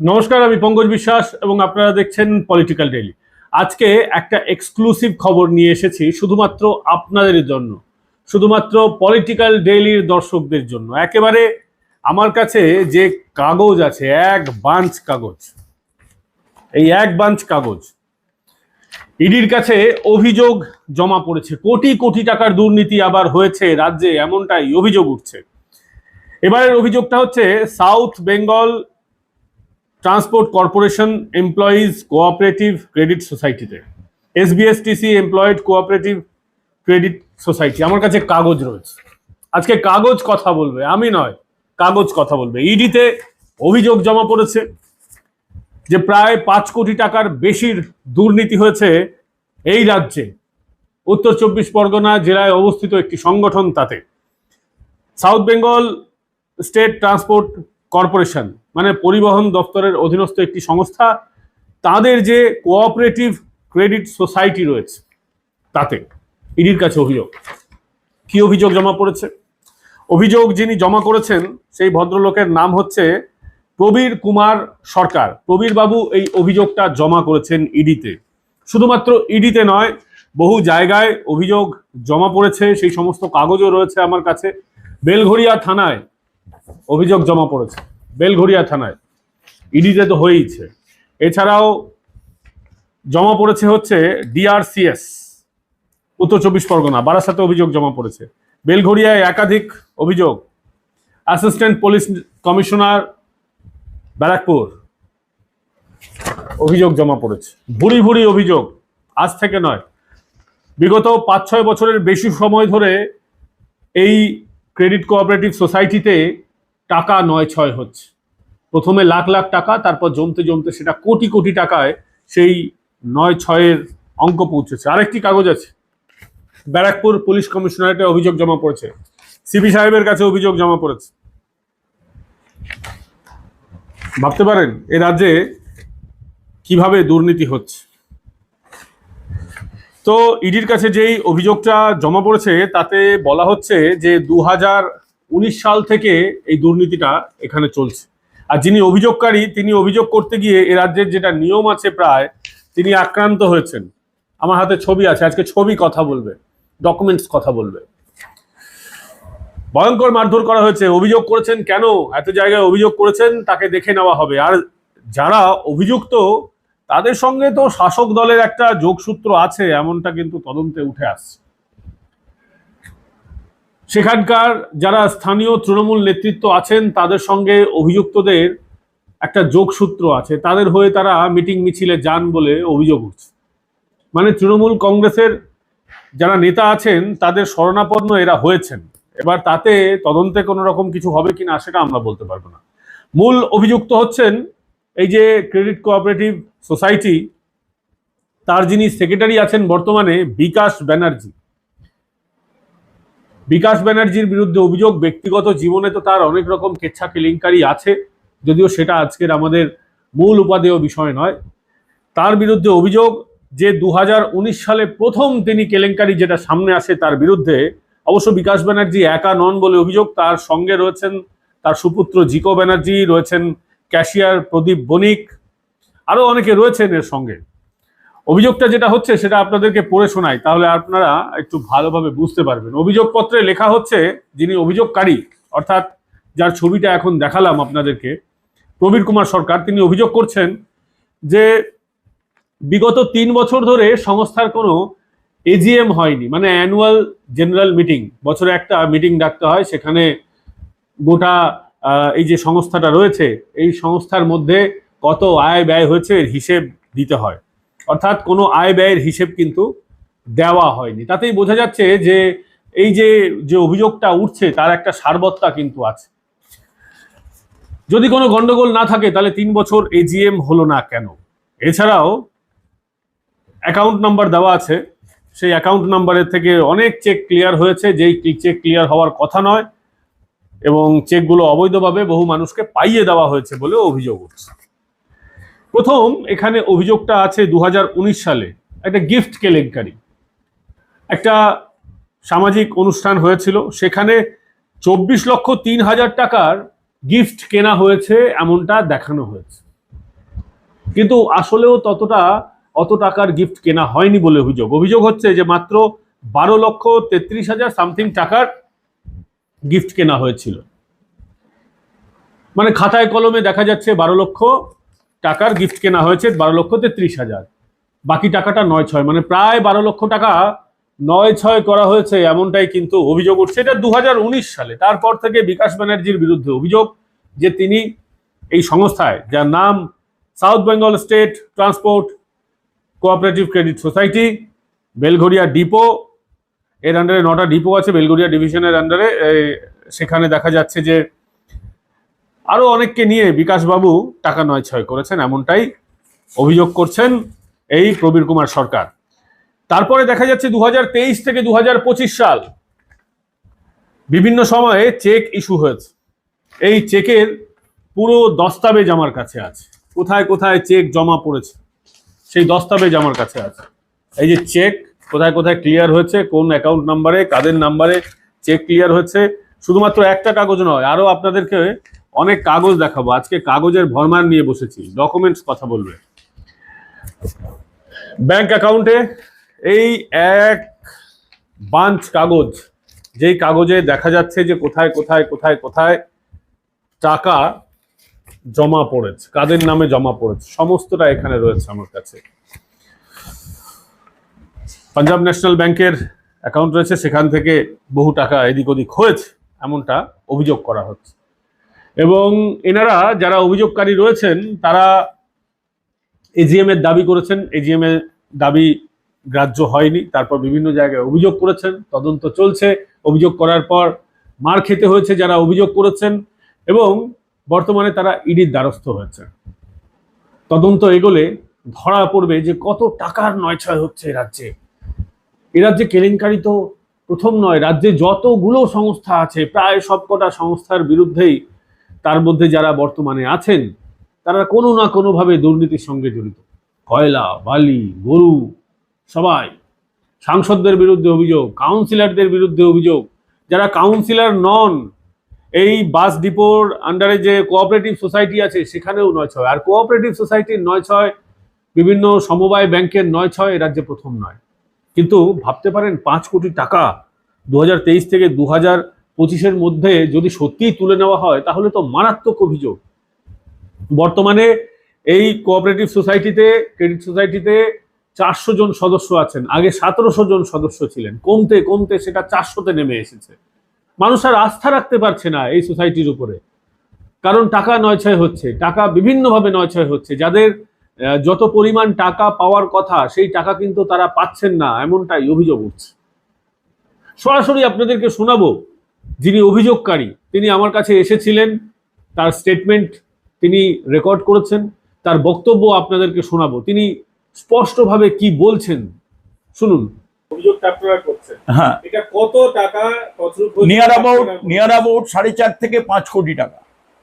নমস্কার, আমি পঙ্কজ বিশ্বাস এবং আপনারা দেখছেন পলিটিক্যাল ডেইলি আজকে একটা এক্সক্লুসিভ খবর নিয়ে এসেছি শুধুমাত্র আপনাদের জন্য, শুধুমাত্র পলিটিক্যাল ডেইলির দর্শকদের জন্য। একেবারে আমার কাছে যে কাগজ আছে, এক বাঞ্চ কাগজ, এই এক বাঞ্চ কাগজ, ইডির কাছে অভিযোগ জমা পড়েছে। কোটি কোটি টাকার দুর্নীতি আবার হয়েছে রাজ্যে, এমনটাই অভিযোগ উঠছে। এবারের অভিযোগটা হচ্ছে South Bengal Transport Corporation Employees Cooperative Credit সোসাইটিতে SBSTC Employed Cooperative Credit Society আমার কাছে কাগজ রয়েছে। আজকে কাগজ কথা বলবে, আমি নয়, কাগজ কথা বলবে। ইডিতে অভিযোগ জমা পড়েছে যে প্রায় পাঁচ কোটি টাকার বেশির দুর্নীতি হয়েছে এই রাজ্যে। উত্তর চব্বিশ পরগনা জেলায় অবস্থিত একটি সংগঠন তাতে। South Bengal State Transport Corporation মানে পরিবহন দপ্তরের অধীনস্থ একটি সংস্থা, তাদের যে কোঅপারেটিভ ক্রেডিট সোসাইটি রয়েছে, তাতে ইডির কাছে অভিযোগ। কি অভিযোগ জমা পড়েছে? অভিযোগ যিনি জমা করেছেন, সেই ভদ্রলোকের নাম হচ্ছে প্রবীর কুমার সরকার। প্রবীর বাবু এই অভিযোগটা জমা করেছেন ইডিতে। শুধুমাত্র ইডিতে নয়, বহু জায়গায় অভিযোগ জমা পড়েছে, সেই সমস্ত কাগজও রয়েছে আমার কাছে। বেলঘরিয়া থানায় অভিযোগ জমা পড়েছে। বেলঘড়িয়া থানায়। ইডিতে তো হয়েইছে। এছাড়াও জমা পড়েছে হচ্ছে ডিআরসিএস, উত্তর চব্বিশ পরগনা, বারাসাতে অভিযোগ জমা পড়েছে। বেলঘরিয়ায় একাধিক অভিযোগ। অ্যাসিস্ট্যান্ট পুলিশ কমিশনার ব্যারাকপুর, অভিযোগ জমা পড়েছে। ভুরি ভুরি অভিযোগ, আজ থেকে নয়। বিগত পাঁচ ছয় বছরের বেশি সময় ধরে এই ক্রেডিট কোঅপারেটিভ সোসাইটিতে টাকা নয় ছয় হচ্ছে। প্রথমে লাখ লাখ টাকা, তারপর জমতে জমতে সেটা কোটি কোটি টাকায় সেই নয় ছয়ের অঙ্ক পৌঁছেছে। আরেকটি কাগজ আছে। ব্যারাকপুর পুলিশ কমিশনারেটে অভিযোগ জমা পড়েছে। সিপি সাহেবের কাছে অভিযোগ জমা পড়েছে। ভাবতে পারেন, এ রাজ্যে কীভাবে দুর্নীতি হচ্ছে? তো ইডির কাছে যেই অভিযোগটা জমা পড়েছে, তাতে বলা হচ্ছে যে দু হাজার উনিশ সাল থেকে এই দুর্নীতিটা এখানে চলছে। আর যিনি অভিযোগকারী, তিনি অভিযোগ করতে গিয়ে এ রাজ্যের যেটা নিয়ম আছে প্রায়, তিনি আক্রান্ত হয়েছেন। আমার হাতে ছবি আছে, আজকে ছবি কথা বলবে ডকুমেন্টস কথা বলবে। ভয়ঙ্কর মারধর করা হয়েছে, অভিযোগ করেছেন কেন? এত জায়গায় অভিযোগ করেছেন, তাকে দেখে নেওয়া হবে। আর যারা অভিযুক্ত, তাদের সঙ্গে তো শাসক দলের একটা যোগসূত্র আছে, এমনটা কিন্তু তদন্তে উঠে আসছে। সেখানকার যারা স্থানীয় তৃণমূল নেতৃত্ব আছেন, তাদের সঙ্গে অভিযুক্তদের একটা যোগসূত্র আছে। তাদের হয়ে তারা মিটিং মিছিলে যান বলে অভিযোগ উঠছে। মানে তৃণমূল কংগ্রেসের যারা নেতা আছেন, তাদের শরণাপন্ন এরা হয়েছেন। এবার তাতে তদন্তে কোনো রকম কিছু হবে কিনা সেটা আমরা বলতে পারব না। মূল অভিযুক্ত হচ্ছেন এই যে ক্রেডিট কোঅপারেটিভ সোসাইটি তার যিনি সেক্রেটারি আছেন বর্তমানে বিকাশ ব্যানার্জি। বিকাশ ব্যানার্জির বিরুদ্ধে অভিযোগ, ব্যক্তিগত জীবনে তো তার অনেক রকম কেচ্ছা কেলেঙ্কারি আছে, যদিও সেটা আজকের আমাদের মূল উপাদেয় বিষয় নয়। তার বিরুদ্ধে অভিযোগ যে দু হাজার উনিশ সালে প্রথম তিনি কেলেঙ্কারি যেটা সামনে আসে তার বিরুদ্ধে, অবশ্য বিকাশ ব্যানার্জি একা নন বলে অভিযোগ, তার সঙ্গে রয়েছেন তার সুপুত্র জিকো ব্যানার্জি, রয়েছেন ক্যাশিয়ার প্রদীপ বণিক, আরও অনেকে রয়েছেন এর সঙ্গে। অভিযোগটা যেটা হচ্ছে সেটা আপনাদেরকে পড়ে শোনাই, তাহলে আপনারা একটু ভালোভাবে বুঝতে পারবেন। অভিযোগপত্রে লেখা হচ্ছে, যিনি অভিযোগকারী, অর্থাৎ যার ছবিটা এখন দেখালাম আপনাদেরকে, প্রবীর কুমার সরকার, তিনি অভিযোগ করছেন যে বিগত তিন বছর ধরে সংস্থার কোনো এজিএম হয়নি মানে অ্যানুয়াল জেনারেল মিটিং বছরে একটা মিটিং ডাকতে হয়, সেখানে গোটা এই যে সংস্থাটা রয়েছে, এই সংস্থার মধ্যে কত আয় ব্যয় হয়েছে হিসেব দিতে হয়। অর্থাৎ কোনো আয় ব্যয়ের হিসেব কিন্তু দেওয়া হয়নি। তাতেই বোঝা যাচ্ছে যে এই যে যে অভিযোগটা উঠছে, তার একটা সারবত্তা কিন্তু আছে। যদি কোনো গন্ডগোল না থাকে, তাহলে তিন বছর এজিএম হলো না কেন? এছাড়াও অ্যাকাউন্ট নাম্বার দেওয়া আছে। সেই অ্যাকাউন্ট নাম্বারের থেকে অনেক চেক ক্লিয়ার হয়েছে, যেই চেক ক্লিয়ার হওয়ার কথা নয়, এবং চেকগুলো অবৈধভাবে বহু মানুষকে পাইয়ে দেওয়া হয়েছে বলে অভিযোগ উঠছে। প্রথম এখানে অভিযোগটা আছে দু হাজার উনিশ সালে, একটা গিফট কেলেঙ্কারি। একটা সামাজিক অনুষ্ঠান হয়েছিল, সেখানে চব্বিশ লক্ষ তিন হাজার টাকার গিফট কেনা হয়েছে, এমনটা দেখানো হয়েছে। কিন্তু আসলেও ততটা, অত টাকার গিফট কেনা হয়নি বলে অভিযোগ। অভিযোগ হচ্ছে যে মাত্র বারো লক্ষ তেত্রিশ হাজার সামথিং টাকার গিফট কেনা হয়েছিল। মানে খাতায় কলমে দেখা যাচ্ছে বারো লক্ষ টাকার গিফট কেনা হয়েছে বারো লক্ষ তেত্রিশ হাজার। বাকি টাকাটা নয় ছয় মানে প্রায় বারো লক্ষ টাকা নয় ছয় করা হয়েছে, এমনটাই কিন্তু অভিযোগ উঠছে। এটা দু হাজার উনিশ সালে, তারপর থেকে বিকাশ ব্যানার্জির বিরুদ্ধে অভিযোগ যে তিনি এই সংস্থায়, যার নাম South Bengal State Transport Cooperative Credit Society Belgharia depot, এর আন্ডারে নটা ডিপো আছে বেলঘরিয়া ডিভিশনের আন্ডারে সেখানে দেখা যাচ্ছে যে আরও অনেককে নিয়ে বিকাশবাবু টাকা নয় ছয় করেছেন, এমনটাই অভিযোগ করছেন এই প্রবীর কুমার সরকার। তারপরে দেখা যাচ্ছে দু হাজার তেইশ থেকে দুহাজার পঁচিশ সাল বিভিন্ন সময়ে চেক ইস্যু হয়েছে। এই চেকের পুরো দস্তাবেজ আমার কাছে আছে। কোথায় কোথায় চেক জমা পড়েছে, সেই দস্তাবেজ আমার কাছে আছে। এই যে চেক কোথায় কোথায় ক্লিয়ার হয়েছে, কোন অ্যাকাউন্ট নাম্বারে, কাদের নাম্বারে চেক ক্লিয়ার হয়েছে, শুধুমাত্র একটা কাগজ নয় আরও আপনাদেরকে অনেক কাগজ দেখাবো। আজকে কাগজের ভরমার নিয়ে বসেছি। ডকুমেন্টস কথা বলবে। ব্যাংক অ্যাকাউন্টে এই এক বাঞ্চ কাগজ, যেই কাগজে দেখা যাচ্ছে যে কোথায় কোথায় কোথায় কোথায় টাকা জমা পড়েছে, কাদের নামে জমা পড়েছে, সমস্তটা এখানে রয়েছে আমার কাছে। পাঞ্জাব ন্যাশনাল ব্যাংকের অ্যাকাউন্ট রয়েছে, সেখান থেকে বহু টাকা এদিক ওদিক হয়েছে, এমনটা অভিযোগ করা হচ্ছে। এবং এনারা যারা অভিযোগকারী রয়েছেন, তারা এজিএম এর দাবি করেছেন। এজিএম এর দাবি গ্রাহ্য হয়নি। তারপর বিভিন্ন জায়গায় অভিযোগ করেছেন। তদন্ত চলছে। অভিযোগ করার পর মার খেতে হয়েছে যারা অভিযোগ করেছেন এবং বর্তমানে তারা ইডির দ্বারস্থ হয়েছে। তদন্ত এগোলে ধরা পড়বে যে কত টাকার নয়ছয় হচ্ছে রাজ্যে। এ রাজ্যে কেলেঙ্কারি তো প্রথম নয়। রাজ্যে যতগুলো সংস্থা আছে, প্রায় সবকটা সংস্থার বিরুদ্ধেই তার মধ্যে যারা বর্তমানে আছেন, তারা কোনো না কোনোভাবে দুর্নীতির সঙ্গে জড়িত। কয়লা, বালি, গরু, সবাই। সাংসদদের বিরুদ্ধে অভিযোগ, কাউন্সিলরদের বিরুদ্ধে অভিযোগ। যারা কাউন্সিলর নন, এই বাস ডিপোর আন্ডারে যে কোঅপারেটিভ সোসাইটি আছে, সেখানেও নয় ছয়। আর কোঅপারেটিভ সোসাইটির নয় ছয়, বিভিন্ন সমবায় ব্যাংকের নয় ছয় রাজ্যে প্রথম নয়। কিন্তু ভাবতে পারেন, পাঁচ কোটি টাকা দু হাজার তেইশ থেকে দু হাজার পঁচিশের মধ্যে যদি সত্যিই তুলে নেওয়া হয়, তাহলে তো মারাত্মক অভিযোগ। বর্তমানে এই কোঅপারেটিভ সোসাইটিতে ক্রেডিট সোসাইটিতে চারশো জন সদস্য আছেন, আগে সতেরোশো জন সদস্য ছিলেন। কমতে কমতে সেটা চারশোতে নেমে এসেছে। মানুষ আর আস্থা রাখতে পারছে না এই সোসাইটির উপরে। কারণ টাকা নয়ছয় হচ্ছে, টাকা বিভিন্নভাবে নয়ছয় হচ্ছে। যাদের যত পরিমাণ টাকা পাওয়ার কথা, সেই টাকা কিন্তু তারা পাচ্ছেন না, এমনটাই অভিযোগ উঠছে। সরাসরি আপনাদেরকে শোনাবো যিনি অভিযোগকারী তিনি আমার কাছে এসেছিলেন তার স্টেটমেন্ট তিনি রেকর্ড করেছেন তার বক্তব্য আপনাদেরকে শোনাবো। তিনি স্পষ্টভাবে কি বলছেন? শুনুন। হ্যাঁ। এটা কত টাকা নিয়ার অ্যাবাউট নিয়ার অ্যাবাউট সাড়ে চার থেকে পাঁচ কোটি টাকা।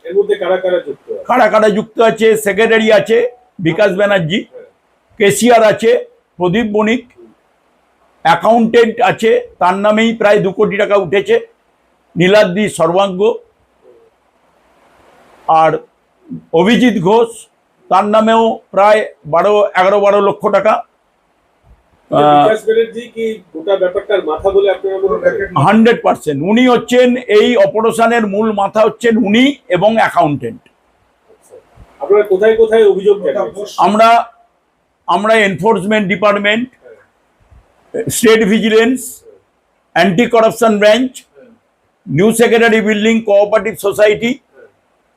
এর মধ্যে কারা কারা যুক্ত আছে? কারা কারা যুক্ত আছে? সেক্রেটারি আছে বিকাশ ব্যানার্জি আছে প্রদীপ বণিক অ্যাকাউন্টেন্ট আছে তার নামেই প্রায় দু কোটি টাকা উঠেছে। নীলাদ্রি সর্বাঙ্গ আর অভিজিৎ ঘোষ তার নামেও প্রায় বারো এগারো বারো লক্ষ টাকা। Hundred percent. উনি হচ্ছেন এই অপারেশনের মূল মাথা হচ্ছেন উনি এবং অ্যাকাউন্টেন্ট। কোথায় কোথায় অভিযোগ আমরা আমরা enforcement department state vigilance anti corruption branch new secretary building cooperative society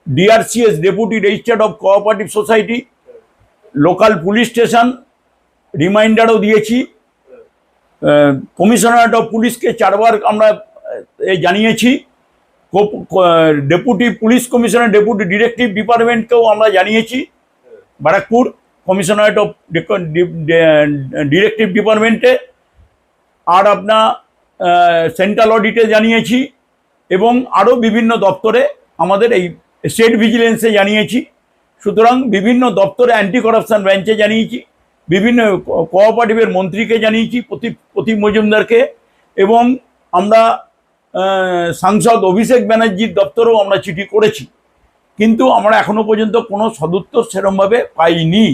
DRCS deputy registered of cooperative society local police station রিমাইন্ডারও দিয়েছি। কমিশনারেট অফ পুলিশকে চারবার আমরা জানিয়েছি। Deputy police commissioner deputy directive ডিপার্টমেন্টকেও আমরা জানিয়েছি। ব্যারাকপুর কমিশনারেট অফ ডিরেক্টিভ ডিপার্টমেন্টে আর আপনার central অডিটে জানিয়েছি। এবং আরও বিভিন্ন দপ্তরে আমাদের এই স্টেট ভিজিলেন্সে জানিয়েছি। সুতরাং বিভিন্ন দপ্তরে অ্যান্টি করাপশন ব্রাঞ্চে জানিয়েছি। বিভিন্ন কোঅপারেটিভের মন্ত্রীকে জানিয়েছি প্রতি প্রতি মজুমদারকে। এবং আমরা সাংসদ অভিষেক ব্যানার্জির দপ্তরেও আমরা চিঠি করেছি। কিন্তু আমরা এখনও পর্যন্ত কোনো সদুত্তর সেরমভাবে পাইনি।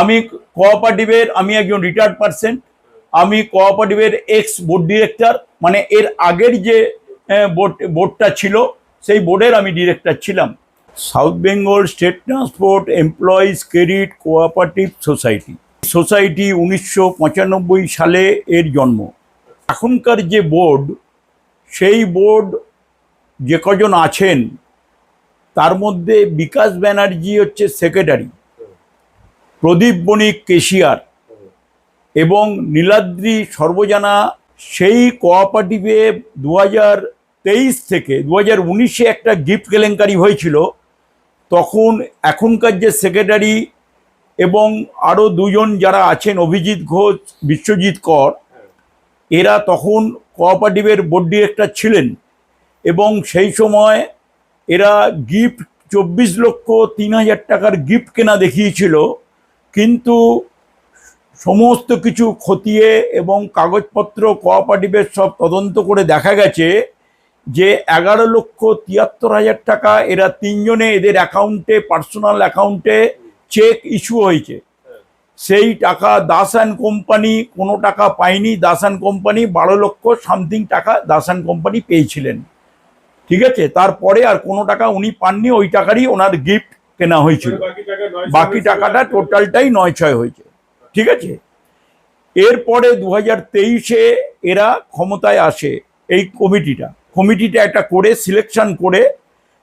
আমি কোঅপারেটিভের আমি একজন রিটায়ার্ড পার্সন আমি কোঅপারেটিভের এক্স বোর্ড ডিরেক্টর মানে এর আগের যে বোর্ড বোর্ডটা ছিল, সেই বোর্ডের আমি ডিরেক্টর ছিলাম। South Bengal State Transport Employees Credit Cooperative Society Society উনিশশো পঁচানব্বই সালে এর জন্ম। এখনকার যে বোর্ড সেই বোর্ড যে কজন আছেন, তার মধ্যে বিকাশ ব্যানার্জি হচ্ছে সেক্রেটারি প্রদীপ বণিক কেশিয়ার। এবং নীলাদ্রি সর্বজানা সেই কোঅপারেটিভে দু তেইশ থেকে দু হাজার উনিশে একটা গিফট কেলেঙ্কারি হয়েছিল। তখন এখনকার যে সেক্রেটারি এবং আরও দুজন যারা আছেন, অভিজিৎ ঘোষ, বিশ্বজিৎ কর, এরা তখন কোঅপারেটিভের বোর্ড ডিরেক্টর ছিলেন এবং সেই সময় এরা গিফট চব্বিশ লক্ষ তিন হাজার টাকার গিফট কেনা দেখিয়েছিল। কিন্তু সমস্ত কিছু খতিয়ে এবং কাগজপত্র কোঅপারেটিভের সব তদন্ত করে দেখা গেছে যে এগারো লক্ষ তিয়াত্তর হাজার টাকা এরা তিনজনে এদের অ্যাকাউন্টে পার্সোনাল অ্যাকাউন্টে চেক ইস্যু হয়েছে। সেই টাকা দাস অ্যান্ড কোম্পানি কোনো টাকা পায়নি দাস অ্যান্ড কোম্পানি বারো লক্ষ সামথিং টাকা দাস অ্যান্ড কোম্পানি পেয়েছিলেন। ঠিক আছে? তারপরে আর কোনো টাকা উনি পাননি ওই টাকারই ওনার গিফট কেনা হয়েছিল। বাকি টাকাটা টোটালটাই নয় ছয় হয়েছে। ঠিক আছে? এরপরে দু হাজার তেইশে এরা ক্ষমতায় আসে এই কমিটিটা। কমিটিটা একটা করে সিলেকশন করে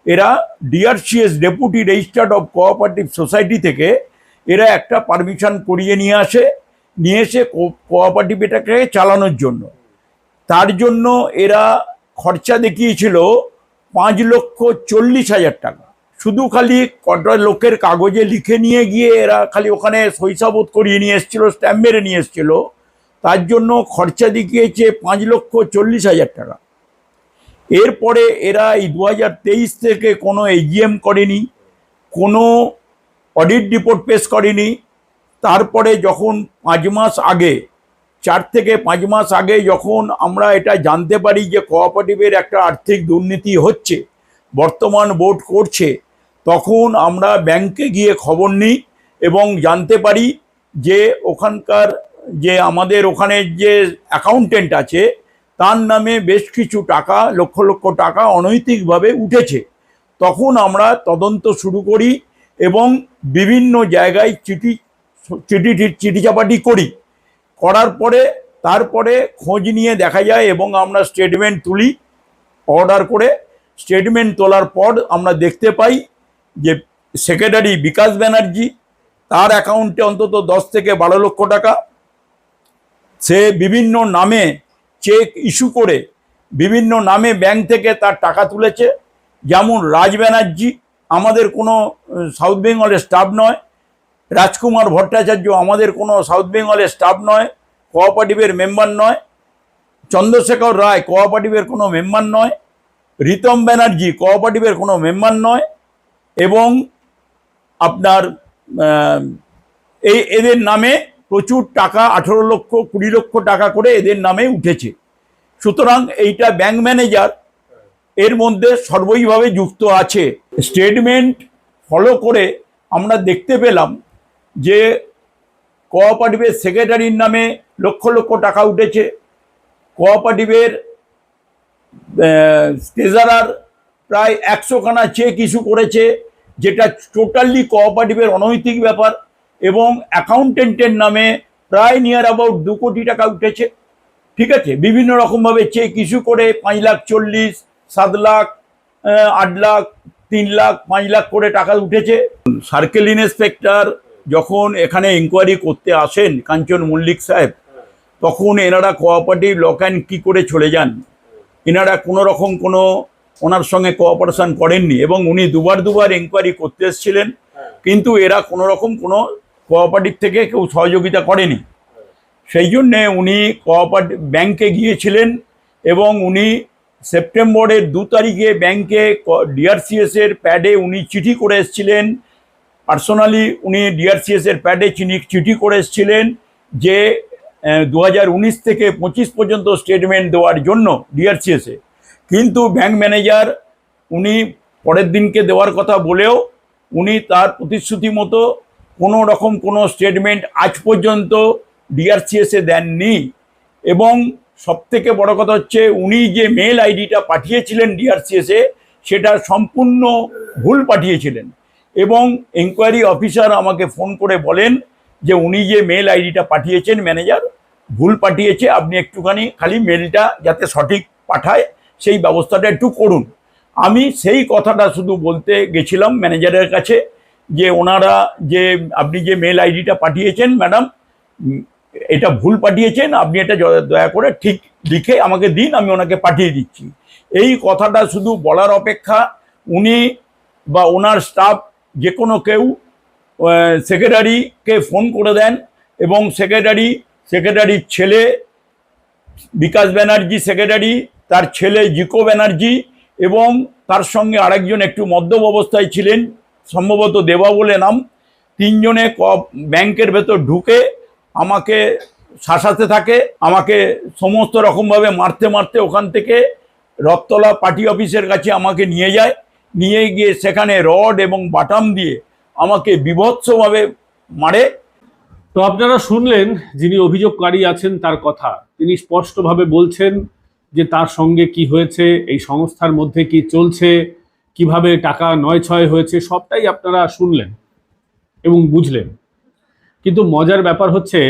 এরা DRCS deputy registered of cooperative society থেকে এরা একটা পারমিশন করিয়ে নিয়ে আসে, নিয়ে এসে কোঅপারেটিভ এটাকে চালানোর জন্য। তার জন্য এরা খরচা দেখিয়েছিল পাঁচ লক্ষ চল্লিশ হাজার টাকা। শুধু খালি কটা লোকের কাগজে লিখে নিয়ে গিয়ে এরা খালি ওখানে শৈশাবোধ করিয়ে নিয়ে এসেছিল স্ট্যাম্প মেরে নিয়ে এসেছিল, তার জন্য খরচা দেখিয়েছে পাঁচ লক্ষ চল্লিশ হাজার টাকা। এরপরে এরা এই দু হাজার তেইশ থেকে কোনো এজিএম করেনি, কোনো অডিট রিপোর্ট পেশ করেনি, তারপরে যখন পাঁচ মাস আগে, চার থেকে পাঁচ মাস আগে যখন আমরা এটা জানতে পারি যে কোঅপারেটিভের একটা আর্থিক দুর্নীতি হচ্ছে, বর্তমান বোর্ড করছে তখন আমরা ব্যাংকে গিয়ে খবর নিই এবং জানতে পারি যে ওখানকার যে আমাদের ওখানে যে অ্যাকাউন্টেন্ট আছে, তার নামে বেশ কিছু টাকা, লক্ষ লক্ষ টাকা অনৈতিকভাবে উঠেছে। তখন আমরা তদন্ত শুরু করি এবং বিভিন্ন জায়গায় চিঠি চিঠি চিঠি চাপাটি করি। করার পরে, তারপরে খোঁজ নিয়ে দেখা যায় এবং আমরা স্টেটমেন্ট তুলি অর্ডার করে। স্টেটমেন্ট তোলার পর আমরা দেখতে পাই যে সেক্রেটারি বিকাশ ব্যানার্জি, তার অ্যাকাউন্টে অন্তত দশ থেকে বারো লক্ষ টাকা। সে বিভিন্ন নামে চেক ইস্যু করে বিভিন্ন নামে ব্যাংক থেকে তার টাকা তুলেছে। যেমন রাজ ব্যানার্জি, আমাদের কোনো সাউথ বেঙ্গলের স্টাফ নয়। রাজকুমার ভট্টাচার্য আমাদের কোনো সাউথ বেঙ্গলের স্টাফ নয়, কোঅপারেটিভের মেম্বার নয়। চন্দ্রশেখর রায় কোঅপারেটিভের কোনো মেম্বার নয়। রিতম ব্যানার্জি কোঅপারেটিভের কোনো মেম্বার নয়। এবং আপনার এই এদের নামে প্রচুর টাকা, আঠেরো লক্ষ, কুড়ি লক্ষ টাকা করে এদের নামে উঠেছে। সুতরাং এইটা ব্যাংক ম্যানেজার এর মধ্যে সর্বইভাবে যুক্ত আছে। স্টেটমেন্ট ফলো করে আমরা দেখতে পেলাম যে কোঅপারেটিভের সেক্রেটারির নামে লক্ষ লক্ষ টাকা উঠেছে। কোঅপারেটিভের ট্রেজারার প্রায় একশোখানা চেক ইস্যু করেছে। যেটা টোটালি কোঅপারেটিভের অনৈতিক ব্যাপার এবং অ্যাকাউন্টেন্টের নামে প্রায় নিয়ার অ্যাবাউট দু কোটি টাকা উঠেছে। ঠিক আছে? বিভিন্ন রকমভাবে চেক ইস্যু করে পাঁচ লাখ চল্লিশ, সাত লাখ আট লাখ, তিন লাখ, পাঁচ লাখ করে টাকা উঠেছে। সার্কেল ইন্সপেক্টর যখন এখানে ইনকোয়ারি করতে আসেন কাঞ্চন মল্লিক সাহেব, তখন এনারা কোঅপারেটিভ লক অ্যান্ড কি করে চলে যান। এনারা কোনো রকম কোনো ওনার সঙ্গে কোঅপারেশন করেননি এবং উনি দুবার দুবার এনকোয়ারি করতে এসেছিলেন। কিন্তু এরা কোনো রকম কোনো কোঅপারেটিভ থেকে কেউ সহযোগিতা করেনি। সেই জন্যে উনি কোঅপারেটিভ ব্যাংকে গিয়েছিলেন এবং উনি সেপ্টেম্বরের দু তারিখে ব্যাংকে ডিআরসিএস এর প্যাডে উনি চিঠি করে এসেছিলেন। পার্সোনালি উনি ডিআরসিএস এর প্যাডে চিঠি করে এসেছিলেন যে দু হাজার উনিশ থেকে পঁচিশ পর্যন্ত স্টেটমেন্ট দেওয়ার জন্য ডিআরসিএসে কিন্তু ব্যাংক ম্যানেজার উনি পরের দিনকে দেওয়ার কথা বলেও উনি তার প্রতিশ্রুতি মতো কোনো রকম কোনো স্টেটমেন্ট আজ পর্যন্ত ডিআরসিএসে দেননি। এবং সবথেকে বড় কথা হচ্ছে, উনি যে মেল আইডিটা পাঠিয়েছিলেন ডিআরসিএসে সেটা সম্পূর্ণ ভুল পাঠিয়েছিলেন। এবং এনকোয়ারি অফিসার আমাকে ফোন করে বলেন যে, উনি যে মেল আইডিটা পাঠিয়েছেন ম্যানেজার ভুল পাঠিয়েছে, আপনি একটুখানি খালি মেলটা যাতে সঠিক পাঠায়। সেই ব্যবস্থাটা একটু করুন। আমি সেই কথাটা শুধু বলতে গেছিলাম ম্যানেজারের কাছে যে ওনারা যে আপনি যে মেল আইডিটা পাঠিয়েছেন ম্যাডাম এটা ভুল পাঠিয়েছেন, আপনি এটা দয়া করে ঠিক লিখে আমাকে দিন, আমি ওনাকে পাঠিয়ে দিচ্ছি। এই কথাটা শুধু বলার অপেক্ষা, উনি বা ওনার স্টাফ যে কোনো কেউ সেক্রেটারিকে ফোন করে দেন এবং সেক্রেটারি, সেক্রেটারির ছেলে বিকাশ ব্যানার্জি, সেক্রেটারি তার ছেলে জিকো ব্যানার্জি এবং তার সঙ্গে আরেকজন একটু মদ্যপ অবস্থায় ছিলেন, সম্ভবত দেবা বলে নাম। তিনজনে ক, ব্যাংকের ভেতর ঢুকে আমাকে শাসাতে থাকে, আমাকে সমস্ত রকমভাবে মারতে মারতে ওখান থেকে রথতলা পার্টি অফিসের কাছে আমাকে নিয়ে যায়। নিয়ে গিয়ে সেখানে রড এবং বাটাম দিয়ে আমাকে বিভৎসভাবে মারে। তো আপনারা শুনলেন যিনি অভিযোগকারী আছেন তার কথা। তিনি স্পষ্টভাবে বলছেন যে তার সঙ্গে কি হয়েছে, এই সংস্থার মধ্যে কি চলছে, কীভাবে টাকা নয় ছয় হয়েছে, সবটাই আপনারা শুনলেন এবং বুঝলেন। কিন্তু মজার ব্যাপার হচ্ছে,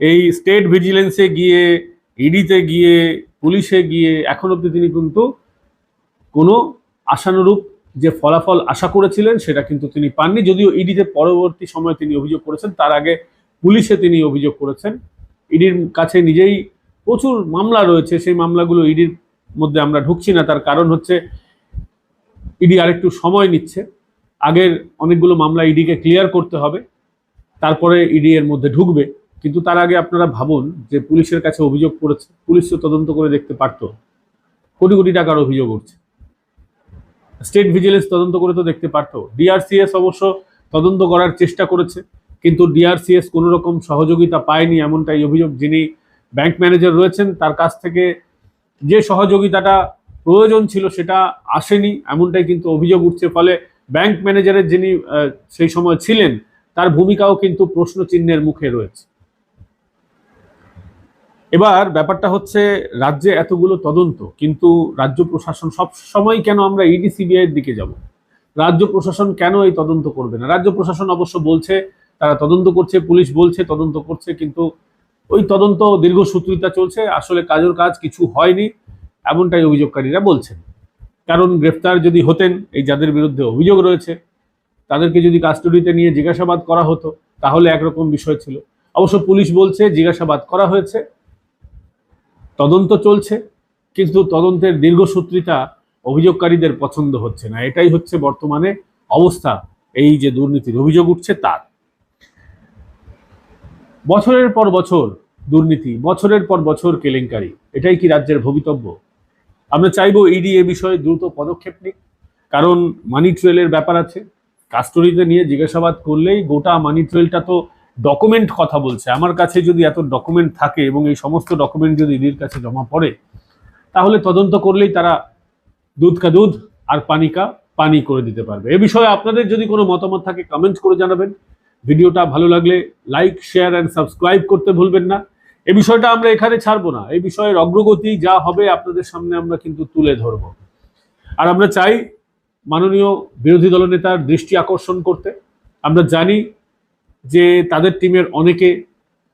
এই স্টেট ভিজিলেন্সে গিয়ে, ইডিতে গিয়ে, পুলিশে গিয়ে, এখন অব্দি তিনি কিন্তু কোনো আশানুরূপ যে ফলাফল আশা করেছিলেন, সেটা কিন্তু তিনি পাননি। যদিও ইডিতে পরবর্তী সময়ে তিনি অভিযোগ করেছেন, তার আগে পুলিশে তিনি অভিযোগ করেছেন। ইডির কাছে নিজেই প্রচুর মামলা রয়েছে, সেই মামলাগুলো ইডির মধ্যে আমরা ঢুকছি না, তার কারণ হচ্ছে ইডি আরেকটু সময় নিচ্ছে। আগের অনেকগুলো মামলা ইডিকে ক্লিয়ার করতে হবে, তারপরে ইডি এর মধ্যে ঢুকবে। কিন্তু তার আগে আপনারা ভাবুন যে পুলিশের কাছে অভিযোগ করেছে, পুলিশ তো তদন্ত করে দেখতে পারতো। কোটি কোটি টাকার অভিযোগ উঠছে। স্টেট ভিজিলেন্স তদন্ত করে তো দেখতে পারতো। ডিআরসিএস অবশ্য তদন্ত করার চেষ্টা করেছে, কিন্তু ডিআরসিএস কোনো রকম সহযোগিতা পায়নি এমনটাই অভিযোগ যিনি ব্যাংক ম্যানেজার রয়েছেন, তার কাছ থেকে যে সহযোগিতাটা প্রয়োজন ছিল সেটা আসেনি, এমনটাই কিন্তু অভিযোগ উঠছে। ফলে ব্যাংক ম্যানেজারের যিনি সেই সময় ছিলেন, তার ভূমিকাও কিন্তু প্রশ্ন চিহ্নের মুখে রয়েছে। এবার ব্যাপারটা হচ্ছে, রাজ্যে এতগুলো তদন্ত, কিন্তু রাজ্য প্রশাসন সব সময় কেন আমরা ইডি, সিবিআই দিকে যাব? রাজ্য প্রশাসন কেন এই তদন্ত করবে না? রাজ্য প্রশাসন অবশ্য বলছে, তারা তদন্ত করছে, পুলিশ বলছে, তদন্ত করছে, কিন্তু ওই তদন্ত দীর্ঘসূত্রিতা চলছে, আসলে কাজের কাজ কিছু হয়নি, এমনটাই অভিযোগকারীরা বলছেন। কারণ গ্রেফতার যদি হতেন, এই যাদের বিরুদ্ধে অভিযোগ রয়েছে, তাদেরকে যদি কাস্টডিতে নিয়ে জিজ্ঞাসাবাদ করা হতো, তাহলে একরকম বিষয় ছিল। অবশ্য পুলিশ বলছে জিজ্ঞাসাবাদ করা হয়েছে, তদন্ত চলছে, কিন্তু তদন্তের দীর্ঘসূত্রিতা অভিযোগকারীদের পছন্দ হচ্ছে না। এটাই হচ্ছে বর্তমানে অবস্থা, এই যে দুর্নীতির অভিযোগ উঠছে তার। বছরের পর বছর দুর্নীতি, বছরের পর বছর কেলেঙ্কারি, এটাই কি রাজ্যের ভবিতব্য? আমরা চাইব ইডি এ বিষয়ে দ্রুত পদক্ষেপ নিক। কারণ মানি ট্রেলের ব্যাপার আছে। কাস্টডিতে নিয়ে জিজ্ঞাসাবাদ করলেই গোটা মানি ট্রেলটা তো ডকুমেন্ট কথা বলছে। আমার কাছে যদি এত ডকুমেন্ট থাকে এবং এই সমস্ত ডকুমেন্ট যদি ইডির কাছে জমা পড়ে, তাহলে তদন্ত করলেই তারা দুধ কা দুধ আর পানিকা পানি করে দিতে পারবে। এ বিষয়ে আপনাদের যদি কোনো মতামত থাকে কমেন্ট করে জানাবেন। ভিডিওটা ভালো লাগলে লাইক শেয়ার অ্যান্ড সাবস্ক্রাইব করতে ভুলবেন না। এই বিষয়টা আমরা এখানে ছাড়বো না। এই বিষয়ের অগ্রগতি যা হবে আপনাদের সামনে আমরা কিন্তু তুলে ধরব। আর আমরা চাই মাননীয় বিরোধী দলনেতার দৃষ্টি আকর্ষণ করতে। আমরা জানি যে তাদের টিমের অনেকে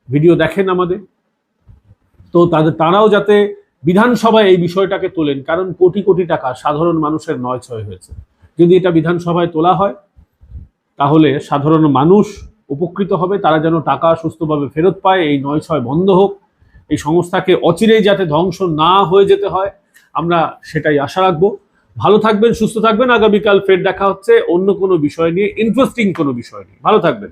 ভিডিও দেখেন আমাদের। তো তাদের, তারাও যাতে বিধানসভায় এই বিষয়টাকে তোলেন। কারণ কোটি কোটি টাকা সাধারণ মানুষের নয় ছয় হয়েছে। যদি এটা বিধানসভায় তোলা হয় তাহলে সাধারণ মানুষ উপকৃত হবে, তারা যেন টাকা সুস্থভাবে ফেরত পায়, এই নয় ছয় বন্ধ হোক। এই সংস্থাকে অচিরেই যাতে ধ্বংস না হয়ে যেতে হয়, আমরা সেটাই আশা রাখব। ভালো থাকবেন, সুস্থ থাকবেন। আগামীকাল ফের দেখা হচ্ছে অন্য কোনো বিষয় নিয়ে ইন্টারেস্টিং কোনো বিষয় নিয়ে। ভালো থাকবেন।